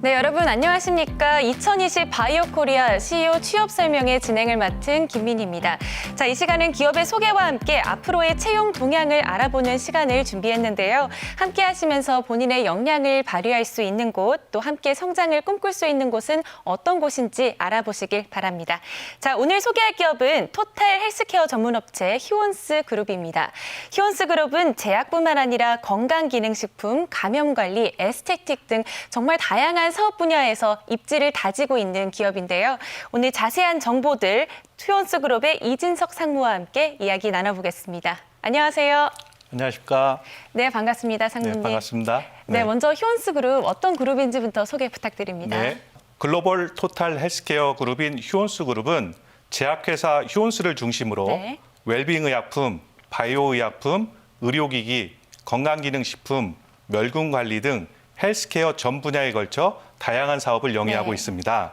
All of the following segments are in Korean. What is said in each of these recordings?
네, 여러분 안녕하십니까? 2020 바이오 코리아 CEO 취업 설명회 진행을 맡은 김민희입니다. 자, 이 시간은 기업의 소개와 함께 앞으로의 채용 동향을 알아보는 시간을 준비했는데요. 함께 하시면서 본인의 역량을 발휘할 수 있는 곳, 또 함께 성장을 꿈꿀 수 있는 곳은 어떤 곳인지 알아보시길 바랍니다. 자, 오늘 소개할 기업은 토탈 헬스케어 전문업체 히온스 그룹입니다. 히온스 그룹은 제약뿐만 아니라 건강기능식품, 감염관리, 에스테틱 등 정말 다양한 사업 분야에서 입지를 다지고 있는 기업인데요. 오늘 자세한 정보들 투온스 그룹의 이진석 상무와 함께 이야기 나눠보겠습니다. 안녕하세요. 안녕하십니까. 네, 반갑습니다, 네, 상무님. 반갑습니다. 네, 먼저 히온스 그룹 어떤 그룹인지부터 소개 부탁드립니다. 네. 글로벌 토탈 헬스케어 그룹인 휴온스 그룹은 제약회사 휴온스를 중심으로 네. 웰빙 의약품, 바이오 의약품, 의료기기, 건강기능식품, 멸균 관리 등 헬스케어 전 분야에 걸쳐 다양한 사업을 영위하고 네. 있습니다.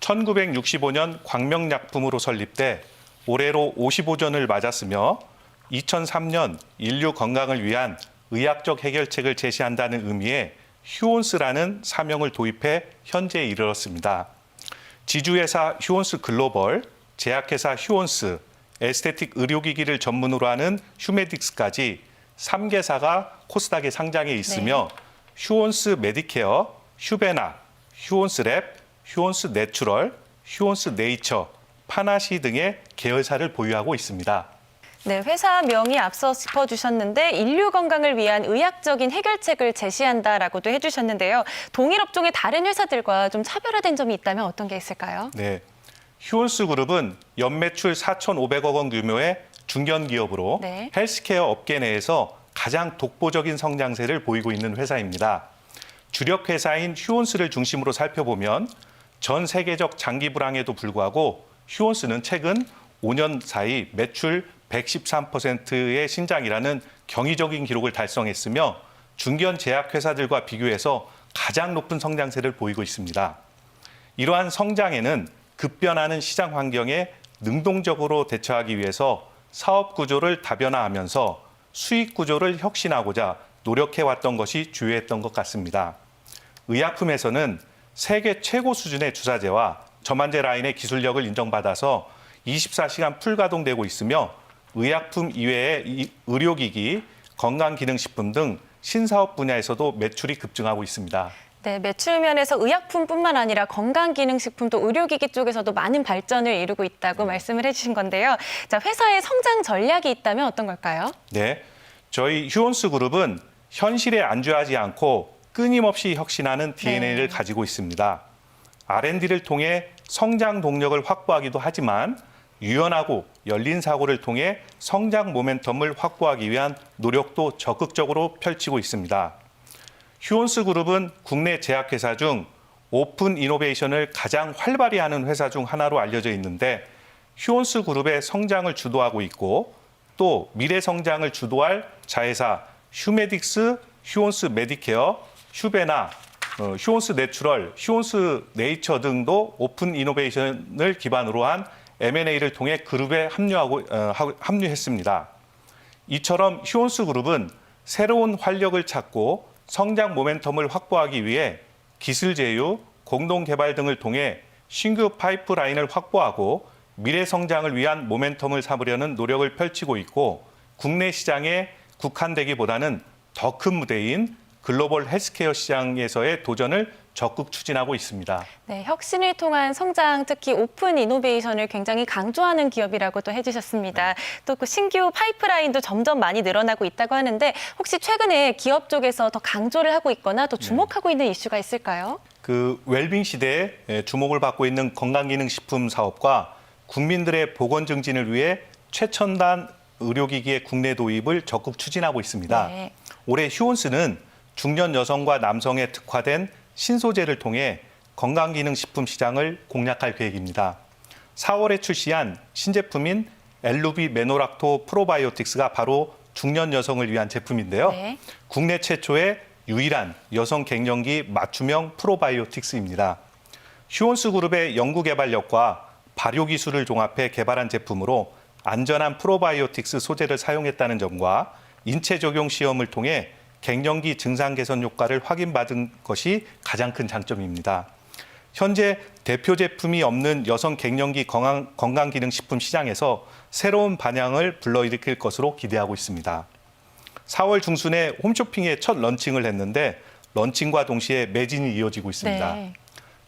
1965년 광명약품으로 설립돼 올해로 55전을 맞았으며 2003년 인류 건강을 위한 의학적 해결책을 제시한다는 의미의 휴온스라는 사명을 도입해 현재에 이르렀습니다. 지주회사 휴온스 글로벌, 제약회사 휴온스, 에스테틱 의료기기를 전문으로 하는 휴메딕스까지 3개사가 코스닥에 상장해 있으며 휴온스 메디케어, 휴베나, 휴온스 랩, 휴온스 내추럴, 휴온스 네이처, 파나시 등의 계열사를 보유하고 있습니다. 네, 회사 명이 앞서 짚어주셨는데 인류 건강을 위한 의학적인 해결책을 제시한다라고도 해주셨는데요. 동일 업종의 다른 회사들과 좀 차별화된 점이 있다면 어떤 게 있을까요? 네. 휴온스 그룹은 연매출 4,500억 원 규모의 중견 기업으로 네. 헬스케어 업계 내에서 가장 독보적인 성장세를 보이고 있는 회사입니다. 주력 회사인 휴온스를 중심으로 살펴보면 전 세계적 장기 불황에도 불구하고 휴온스는 최근 5년 사이 매출 113%의 신장이라는 경이적인 기록을 달성했으며 중견 제약 회사들과 비교해서 가장 높은 성장세를 보이고 있습니다. 이러한 성장에는 급변하는 시장 환경에 능동적으로 대처하기 위해서 사업 구조를 다변화하면서 수익 구조를 혁신하고자 노력해왔던 것이 주요했던 것 같습니다. 의약품에서는 세계 최고 수준의 주사제와 저만제 라인의 기술력을 인정받아서 24시간 풀 가동되고 있으며 의약품 이외의 이- 의료기기, 건강기능식품 등 신사업 분야에서도 매출이 급증하고 있습니다. 네, 매출 면에서 의약품뿐만 아니라 건강기능식품도 의료기기 쪽에서도 많은 발전을 이루고 있다고 말씀을 해주신 건데요. 자, 회사의 성장 전략이 있다면 어떤 걸까요? 네, 저희 휴온스 그룹은 현실에 안주하지 않고 끊임없이 혁신하는 DNA를 네. 가지고 있습니다. R&D를 통해 성장 동력을 확보하기도 하지만 유연하고 열린 사고를 통해 성장 모멘텀을 확보하기 위한 노력도 적극적으로 펼치고 있습니다. 휴온스 그룹은 국내 제약회사 중 오픈 이노베이션을 가장 활발히 하는 회사 중 하나로 알려져 있는데 휴온스 그룹의 성장을 주도하고 있고 또 미래 성장을 주도할 자회사 휴메딕스, 휴온스 메디케어, 휴베나, 어, 휴온스 내추럴, 휴온스 네이처 등도 오픈 이노베이션을 기반으로 한 M&A를 통해 그룹에 합류하고 어, 하- 합류했습니다. 이처럼 휴온스 그룹은 새로운 활력을 찾고 성장 모멘텀을 확보하기 위해 기술 제휴, 공동 개발 등을 통해 신규 파이프라인을 확보하고 미래 성장을 위한 모멘텀을 삼으려는 노력을 펼치고 있고 국내 시장에 국한되기보다는 더 큰 무대인 글로벌 헬스케어 시장에서의 도전을 적극 추진하고 있습니다. 네, 혁신을 통한 성장, 특히 오픈 이노베이션을 굉장히 강조하는 기업이라고 또 해주셨습니다. 또 그 신규 파이프라인도 점점 많이 늘어나고 있다고 하는데 혹시 최근에 기업 쪽에서 더 강조를 하고 있거나 또 주목하고 있는 이슈가 있을까요? 그 웰빙 시대에 주목을 받고 있는 건강기능식품 사업과 국민들의 보건 증진을 위해 최첨단 의료기기의 국내 도입을 적극 추진하고 있습니다. 네. 올해 휴온스는 중년 여성과 남성에 특화된 신소재를 통해 건강기능식품 시장을 공략할 계획입니다. 4월에 출시한 신제품인 엘루비 메노락토 프로바이오틱스가 바로 중년 여성을 위한 제품인데요. 네. 국내 최초의 유일한 여성 갱년기 맞춤형 프로바이오틱스입니다. 휴온스 그룹의 연구 개발력과 발효 기술을 종합해 개발한 제품으로 안전한 프로바이오틱스 소재를 사용했다는 점과 인체 적용 시험을 통해 갱년기 증상 개선 효과를 확인받은 것이 가장 큰 장점입니다. 현재 대표 제품이 없는 여성 갱년기 건강, 건강기능식품 시장에서 새로운 반향을 불러일으킬 것으로 기대하고 있습니다. 4월 중순에 홈쇼핑의 첫 런칭을 했는데 런칭과 동시에 매진이 이어지고 있습니다. 네.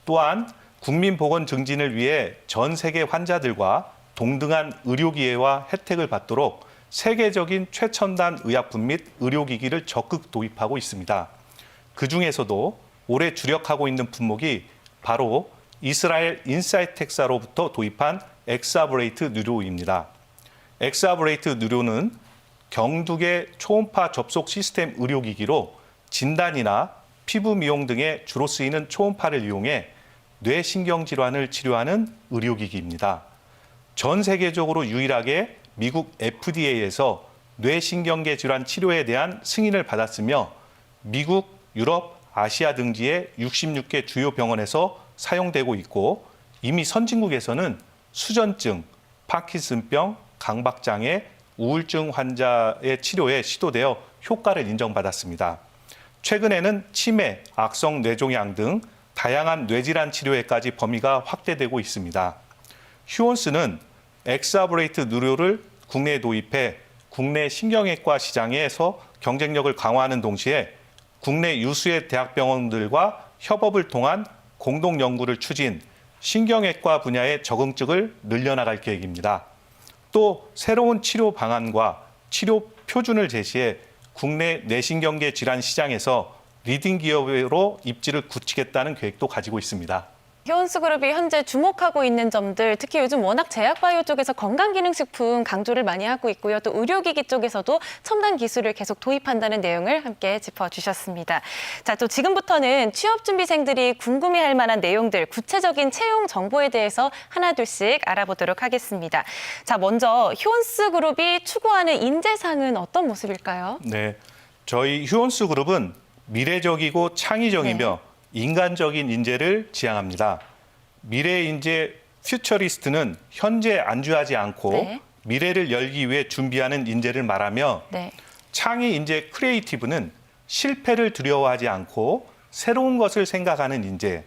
또한 국민 보건 증진을 위해 전 세계 환자들과 동등한 의료 기회와 혜택을 받도록 세계적인 최첨단 의약품 및 의료기기를 적극 도입하고 있습니다. 그 중에서도 올해 주력하고 있는 품목이 바로 이스라엘 인사이텍사로부터 도입한 엑사브레이트 누료입니다. 엑사브레이트 누료는 경두계 초음파 접속 시스템 의료기기로 진단이나 피부 미용 등에 주로 쓰이는 초음파를 이용해 뇌신경 질환을 치료하는 의료기기입니다. 전 세계적으로 유일하게 미국 FDA에서 뇌신경계 질환 치료에 대한 승인을 받았으며 미국, 유럽, 아시아 등지의 66개 주요 병원에서 사용되고 있고 이미 선진국에서는 수전증, 파킨슨병, 강박장애, 우울증 환자의 치료에 시도되어 효과를 인정받았습니다. 최근에는 치매, 악성 뇌종양 등 다양한 뇌질환 치료에까지 범위가 확대되고 있습니다. 휴원스는 엑사브레이트 누료를 국내에 도입해 국내 신경외과 시장에서 경쟁력을 강화하는 동시에 국내 유수의 대학병원들과 협업을 통한 공동 연구를 추진, 신경외과 분야의 적응증을 늘려나갈 계획입니다. 또 새로운 치료 방안과 치료 표준을 제시해 국내 뇌신경계 질환 시장에서 리딩 기업으로 입지를 굳히겠다는 계획도 가지고 있습니다. 히온스 그룹이 현재 주목하고 있는 점들, 특히 요즘 워낙 제약바이오 쪽에서 건강기능식품 강조를 많이 하고 있고요. 또 의료기기 쪽에서도 첨단 기술을 계속 도입한다는 내용을 함께 짚어주셨습니다. 자, 또 지금부터는 취업준비생들이 궁금해할 만한 내용들, 구체적인 채용 정보에 대해서 하나둘씩 알아보도록 하겠습니다. 자, 먼저 히온스 그룹이 추구하는 인재상은 어떤 모습일까요? 네, 저희 휴원스 그룹은 미래적이고 창의적이며 인간적인 인재를 지향합니다. 미래 인재 퓨처리스트는 현재 안주하지 않고 네. 미래를 열기 위해 준비하는 인재를 말하며 네. 창의 인재 크리에이티브는 실패를 두려워하지 않고 새로운 것을 생각하는 인재,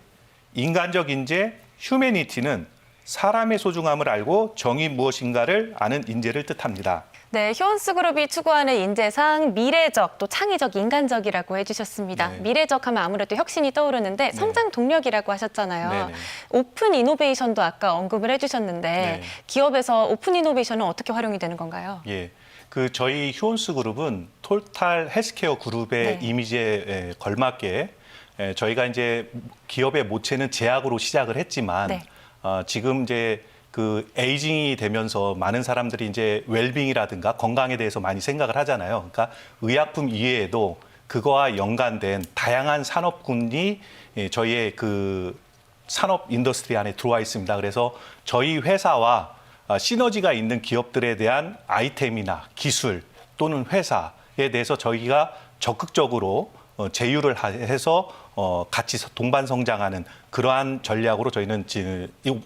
인간적 인재 휴메니티는 사람의 소중함을 알고 정의 무엇인가를 아는 인재를 뜻합니다. 네, 히온스 그룹이 추구하는 인재상 미래적 또 창의적 인간적이라고 해주셨습니다. 네. 미래적 하면 아무래도 혁신이 떠오르는데 성장 동력이라고 하셨잖아요. 네네. 오픈 이노베이션도 아까 언급을 해주셨는데 네. 기업에서 오픈 이노베이션은 어떻게 활용이 되는 건가요? 예. 그 저희 휴원스 그룹은 톨탈 헬스케어 그룹의 네. 이미지에 에, 걸맞게 에, 저희가 이제 기업의 모체는 제약으로 시작을 했지만 네. 어, 지금 이제 그 에이징이 되면서 많은 사람들이 이제 웰빙이라든가 건강에 대해서 많이 생각을 하잖아요. 그러니까 의약품 이외에도 그거와 연관된 다양한 산업군이 예, 저희의 그 산업 인더스트리 안에 들어와 있습니다. 그래서 저희 회사와 어, 시너지가 있는 기업들에 대한 아이템이나 기술 또는 회사에 대해서 저희가 적극적으로 어, 제휴를 하- 해서 어, 같이 동반 성장하는 그러한 전략으로 저희는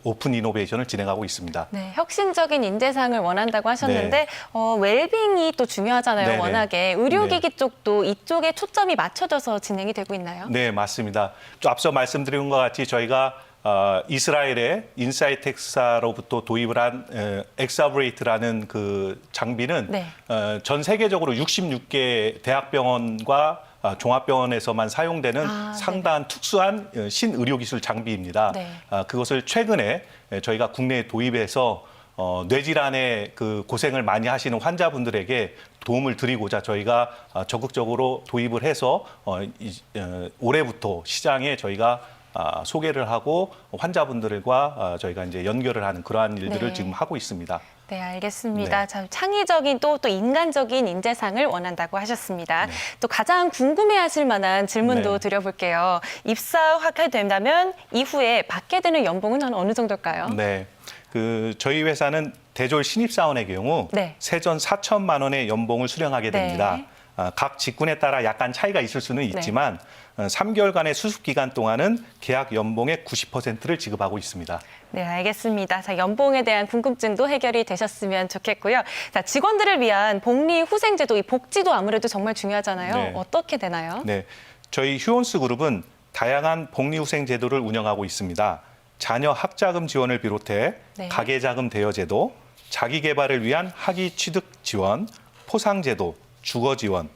오픈 이노베이션을 진행하고 있습니다. 네, 혁신적인 인재상을 원한다고 하셨는데 네. 어, 웰빙이 또 중요하잖아요. 네네. 워낙에 의료기기 쪽도 이쪽에 초점이 맞춰져서 진행이 되고 있나요? 네, 맞습니다. 또 앞서 말씀드린 것 같이 저희가 어, 이스라엘의 인사이텍사로부터 도입을 한 에, 엑사브레이트라는 그 장비는 네. 어, 전 세계적으로 66개 대학병원과 아, 종합병원에서만 사용되는 아, 상당한 특수한 어, 신의료기술 장비입니다. 네. 아, 그것을 최근에 에, 저희가 국내에 도입해서 어, 뇌질환에 그 고생을 많이 하시는 환자분들에게 도움을 드리고자 저희가 아, 적극적으로 도입을 해서 어, 이, 어, 올해부터 시장에 저희가 아, 소개를 하고 환자분들과 아, 저희가 이제 연결을 하는 그러한 일들을 네. 지금 하고 있습니다. 네, 알겠습니다. 네. 참 창의적인 또, 또 인간적인 인재상을 원한다고 하셨습니다. 네. 또 가장 궁금해하실 만한 질문도 네. 드려볼게요. 입사하게 된다면 이후에 받게 되는 연봉은 한 어느 정도일까요? 네. 그 저희 회사는 대졸 신입사원의 경우 네. 세전 4천만 원의 연봉을 수령하게 네. 됩니다. 아, 각 직군에 따라 약간 차이가 있을 수는 있지만 어, 3개월간의 수습 기간 동안은 계약 연봉의 90%를 지급하고 있습니다. 네, 알겠습니다. 자, 연봉에 대한 궁금증도 해결이 되셨으면 좋겠고요. 자, 직원들을 위한 복리 후생 제도, 이 복지도 아무래도 정말 중요하잖아요. 네. 어떻게 되나요? 네, 저희 휴원스 그룹은 다양한 복리 후생 제도를 운영하고 있습니다. 자녀 학자금 지원을 비롯해 네. 가계자금 대여 제도, 자기 개발을 위한 학위 취득 지원, 포상 제도, 주거 지원,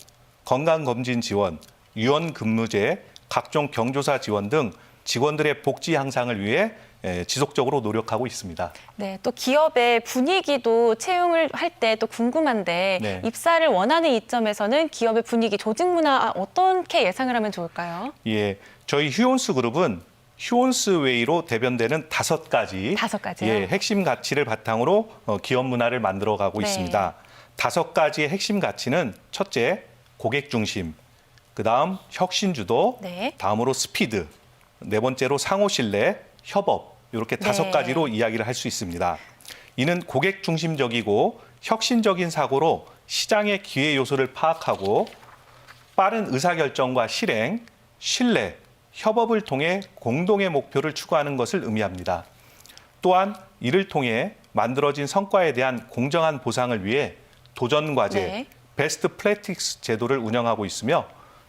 건강 검진 지원, 유연 근무제, 각종 경조사 지원 등 직원들의 복지 향상을 위해 에, 지속적으로 노력하고 있습니다. 네, 또 기업의 분위기도 채용을 할 때 또 궁금한데 네. 입사를 원하는 이점에서는 기업의 분위기, 조직 문화 어떻게 예상을 하면 좋을까요? 예, 저희 휴원스 그룹은 휴원스 웨이로 대변되는 다섯 가지 다섯 가지요? 예, 핵심 가치를 바탕으로 어, 기업 문화를 만들어 가고 네. 있습니다. 다섯 가지의 핵심 가치는 첫째 고객 중심, 그 다음 혁신 주도, 네. 다음으로 스피드, 네 번째로 상호 신뢰, 협업 이렇게 다섯 네. 가지로 이야기를 할 수 있습니다. 이는 고객 중심적이고 혁신적인 사고로 시장의 기회 요소를 파악하고 빠른 의사결정과 실행, 신뢰, 협업을 통해 공동의 목표를 추구하는 것을 의미합니다. 또한 이를 통해 만들어진 성과에 대한 공정한 보상을 위해 도전 과제, 네. 베스트 플래틱스 제도를 운영하고 있으며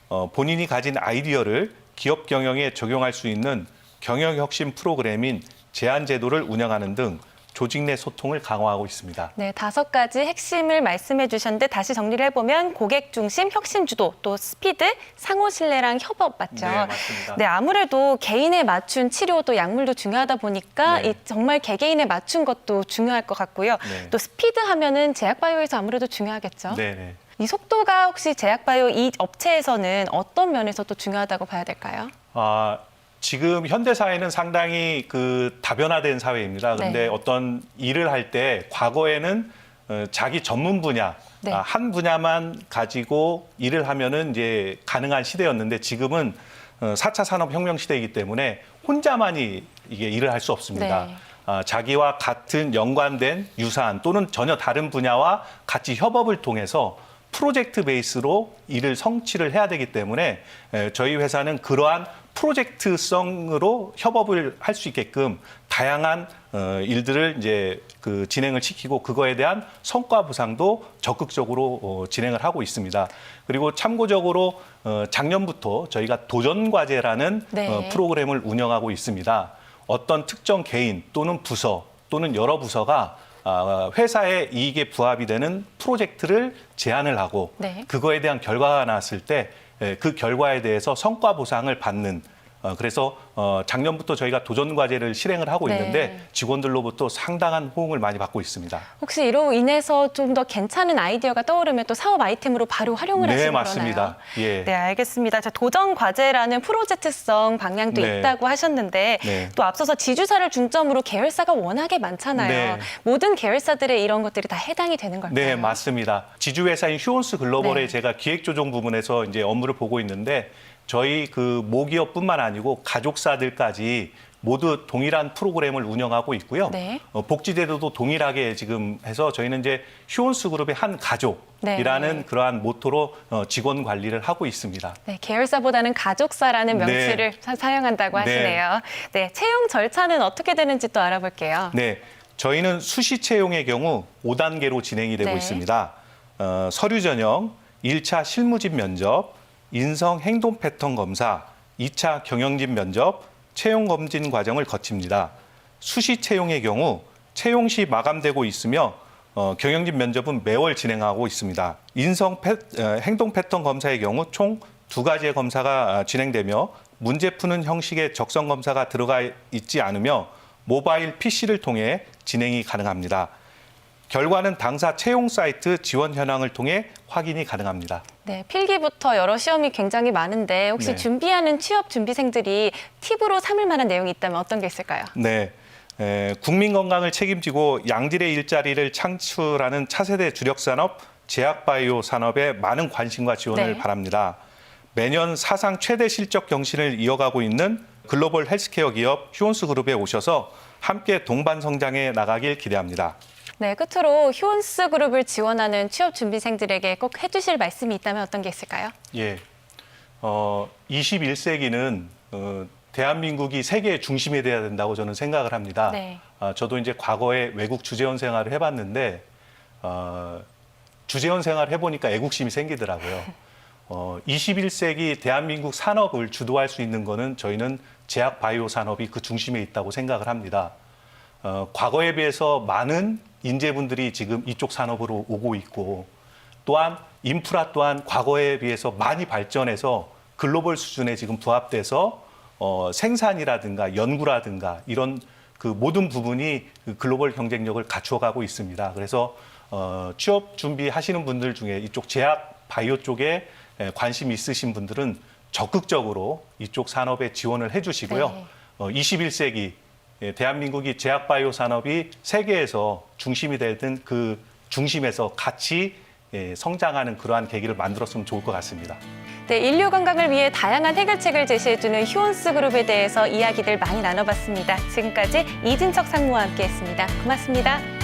어, 본인이 가진 아이디어를 기업 경영에 적용할 수 있는 경영 혁신 프로그램인 제안 제도를 운영하는 등 조직 내 소통을 강화하고 있습니다. 네, 다섯 가지 핵심을 말씀해 주셨는데 다시 정리를 해보면 고객 중심, 혁신 주도, 또 스피드, 상호 신뢰랑 협업 맞죠? 네, 맞습니다. 네, 아무래도 개인에 맞춘 치료도 약물도 중요하다 보니까 네. 이 정말 개개인에 맞춘 것도 중요할 것 같고요. 네. 또 스피드 하면은 제약바이오에서 아무래도 중요하겠죠. 네, 네. 이 속도가 혹시 제약바이오 이 업체에서는 어떤 면에서 또 중요하다고 봐야 될까요? 아, 지금 현대 사회는 상당히 그 다변화된 사회입니다. 그런데 네. 어떤 일을 할 때 과거에는 어, 자기 전문 분야 네. 아, 한 분야만 가지고 일을 하면은 이제 가능한 시대였는데 지금은 어, 4차 산업 혁명 시대이기 때문에 혼자만이 이게 일을 할 수 없습니다. 네. 아, 자기와 같은 연관된 유사한 또는 전혀 다른 분야와 같이 협업을 통해서 프로젝트 베이스로 일을 성취를 해야 되기 때문에 에, 저희 회사는 그러한 프로젝트성으로 협업을 할 수 있게끔 다양한 어, 일들을 이제 그 진행을 시키고 그거에 대한 성과 보상도 적극적으로 어, 진행을 하고 있습니다. 그리고 참고적으로 어, 작년부터 저희가 도전 과제라는 네. 어, 프로그램을 운영하고 있습니다. 어떤 특정 개인 또는 부서 또는 여러 부서가 아, 회사의 이익에 부합이 되는 프로젝트를 제안을 하고 네. 그거에 대한 결과가 나왔을 때 그 결과에 대해서 성과 보상을 받는 어, 그래서 어, 작년부터 저희가 도전 과제를 실행을 하고 네. 있는데 직원들로부터 상당한 호응을 많이 받고 있습니다. 혹시 이로 인해서 좀 더 괜찮은 아이디어가 떠오르면 또 사업 아이템으로 바로 활용을 네, 하시는 맞습니다. 거나요? 예. 네, 알겠습니다. 자, 도전 과제라는 프로젝트성 방향도 네. 있다고 하셨는데 네. 또 앞서서 지주사를 중점으로 계열사가 워낙에 많잖아요. 네. 모든 계열사들의 이런 것들이 다 해당이 되는 걸까요? 네, 맞습니다. 지주 회사인 휴온스 글로벌의 네. 제가 기획 조정 부분에서 이제 업무를 보고 있는데 저희 그 모기업뿐만 아니고 가족사들까지 모두 동일한 프로그램을 운영하고 있고요. 네. 어, 복지제도도 동일하게 지금 해서 저희는 이제 휴온스 그룹의 한 가족이라는 네. 그러한 모토로 어, 직원 관리를 하고 있습니다. 네, 계열사보다는 가족사라는 네. 명詞를 사- 사용한다고 네. 하시네요. 네, 채용 절차는 어떻게 되는지 또 알아볼게요. 네, 저희는 수시 채용의 경우 5단계로 진행이 되고 네. 있습니다. 어, 서류 전형, 1차 실무집 면접, 인성 행동 패턴 검사, 2차 경영진 면접, 채용 검진 과정을 거칩니다. 수시 채용의 경우 채용 시 마감되고 있으며 어, 경영진 면접은 매월 진행하고 있습니다. 인성 패, 어, 행동 패턴 검사의 경우 총 두 가지의 검사가 아, 진행되며 문제 푸는 형식의 적성 검사가 들어가 있지 않으며 모바일 PC를 통해 진행이 가능합니다. 결과는 당사 채용 사이트 지원 현황을 통해 확인이 가능합니다. 네, 필기부터 여러 시험이 굉장히 많은데 혹시 네. 준비하는 취업 준비생들이 팁으로 삼을 만한 내용이 있다면 어떤 게 있을까요? 네. 에, 국민 건강을 책임지고 양질의 일자리를 창출하는 차세대 주력 산업 제약바이오 산업에 많은 관심과 지원을 네. 바랍니다. 매년 사상 최대 실적 경신을 이어가고 있는 글로벌 헬스케어 기업 휴온스 그룹에 오셔서 함께 동반 성장해 나가길 기대합니다. 네, 끝으로 휴온스 그룹을 지원하는 취업 준비생들에게 꼭 해주실 말씀이 있다면 어떤 게 있을까요? 예. 어, 21세기는 어, 대한민국이 세계의 중심이 돼야 된다고 저는 생각을 합니다. 네. 아, 저도 이제 과거에 외국 주재원 생활을 해봤는데 어, 주재원 생활을 해보니까 애국심이 생기더라고요. 어, 21세기 대한민국 산업을 주도할 수 있는 거는 저희는 제약 바이오 산업이 그 중심에 있다고 생각을 합니다. 어, 과거에 비해서 많은 인재분들이 지금 이쪽 산업으로 오고 있고 또한 인프라 또한 과거에 비해서 많이 발전해서 글로벌 수준에 지금 부합돼서 어, 생산이라든가 연구라든가 이런 그 모든 부분이 그 글로벌 경쟁력을 갖추어가고 있습니다. 그래서 어, 취업 준비하시는 분들 중에 이쪽 제약 바이오 쪽에 에, 관심 있으신 분들은 적극적으로 이쪽 산업에 지원을 해주시고요. 네. 어, 21세기 예, 대한민국이 제약 바이오 산업이 세계에서 중심이 되든 그 중심에서 같이 예, 성장하는 그러한 계기를 만들었으면 좋을 것 같습니다. 네, 인류 건강을 위해 다양한 해결책을 제시해주는 휴온스 그룹에 대해서 이야기들 많이 나눠봤습니다. 지금까지 이진석 상무와 함께했습니다. 고맙습니다.